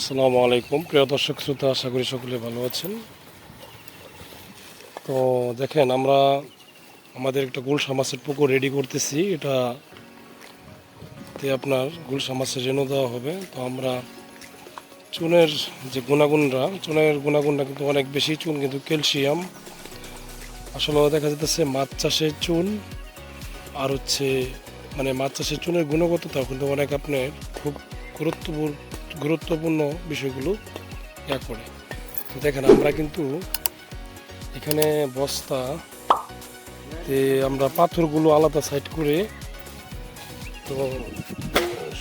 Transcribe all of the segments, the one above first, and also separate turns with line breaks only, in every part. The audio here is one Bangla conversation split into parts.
আসসালামু আলাইকুম। প্রিয় দর্শক, শ্রোতা, আশা করি সকলে ভালো আছেন। তো দেখেন, আমরা আমাদের একটা গুলশা মাছের পুকুর রেডি করতেছি। এটা তে আপনার গুলশা মাছের রেণু দেওয়া হবে। তো আমরা চুনের যে গুণাগুণরা, চুনের গুণাগুণটা কিন্তু অনেক বেশি চুন, কিন্তু ক্যালসিয়াম। আসলে দেখা যেতেছে মাছ চাষের চুন আর হচ্ছে মানে মাছ চাষের চুনের গুণগততাও কিন্তু অনেক আপনার খুব গুরুত্বপূর্ণ। গুরুত্বপূর্ণ বিষয়গুলো ইয়া করে। তো দেখেন, আমরা কিন্তু এখানে বস্তা আমরা পাথরগুলো আলাদা সাইড করে তো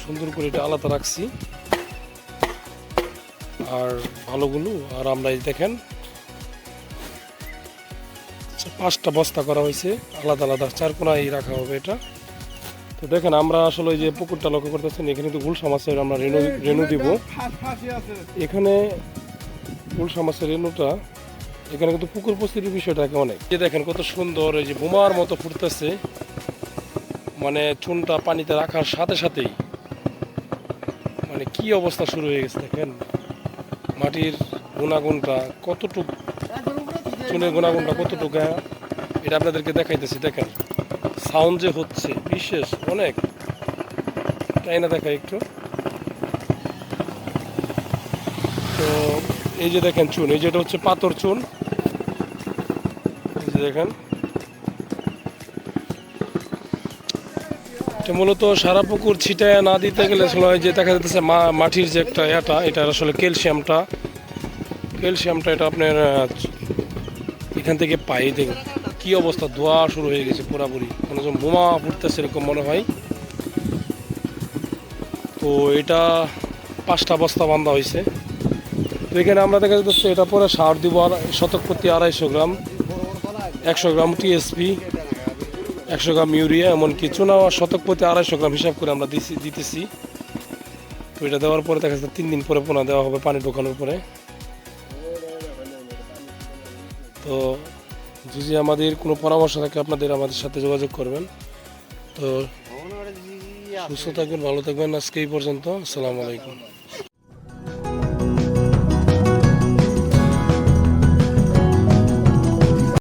সুন্দর করে এটা আলাদা রাখছি। আর ভালোগুলো আর আমরা এই দেখেন, পাঁচটা বস্তা করা হয়েছে, আলাদা আলাদা চার কোনায় রাখা হবে এটা। তো দেখেন, আমরা আসলে ওই যে পুকুরটা লক্ষ্য করতেছেন, এখানে তো গুলশা মাছের আমরা রেনু রেনু দিব। এখানে গুলশা মাছের রেনুটা এখানে কিন্তু পুকুর প্রস্তুতির বিষয়টা অনেক যে দেখেন, কত সুন্দর এই যে বোমার মতো ফুটতেছে। মানে চুনটা পানিতে রাখার সাথে সাথেই। মানে কি অবস্থা শুরু হয়ে গেছে, দেখেন। মাটির গুণাগুণটা কতটুক চুনের গুণাগুণটা কতটুকু হ্যাঁ? এটা আপনাদেরকে দেখাইতেছি, দেখেন। সাউন্ড যে হচ্ছে, বিশেষ অনেক। তাই না দেখা একটু। তো এই যে দেখেন চুন, এই যেটা হচ্ছে পাথর চুন। দেখেন। এটা মূলত সারা পুকুর ছিটায় না দিতে গেলে আসলে যে দেখা যাচ্ছে মাটির যে একটা এটা এটা আসলে ক্যালসিয়ামটা। ক্যালসিয়ামটা এটা আপনার এখান থেকে পাই দেখুন কি অবস্থা? ধোয়া শুরু হয়ে গেছে পুরাপুরি। মানে যেন বোমা ফুটতেছে এরকম মনে হয়। তো এটা পাঁচটা বস্তা বান্ধা হয়েছে। তো এখানে আমরা দেখা যাচ্ছে এটা পরে সার দিব শতক প্রতি আড়াইশো গ্রাম, একশো গ্রাম টিএসপি একশো গ্রাম ইউরিয়া, এমনকি চুনা শতক প্রতি আড়াইশো গ্রাম হিসাব করে আমরা দিছি, দিতেছি। তো এটা দেওয়ার পরে দেখা যাচ্ছে তিন দিন পরে পোনা দেওয়া হবে পানি ঢোকানোর পরে। তো যদি আমাদের কোনো পরামর্শ থাকে আপনাদের আমাদের সাথে যোগাযোগ করবেন। তো সুস্থ থাকবেন ভালো থাকবেন। আজকে এই পর্যন্ত। আসসালামু আলাইকুম।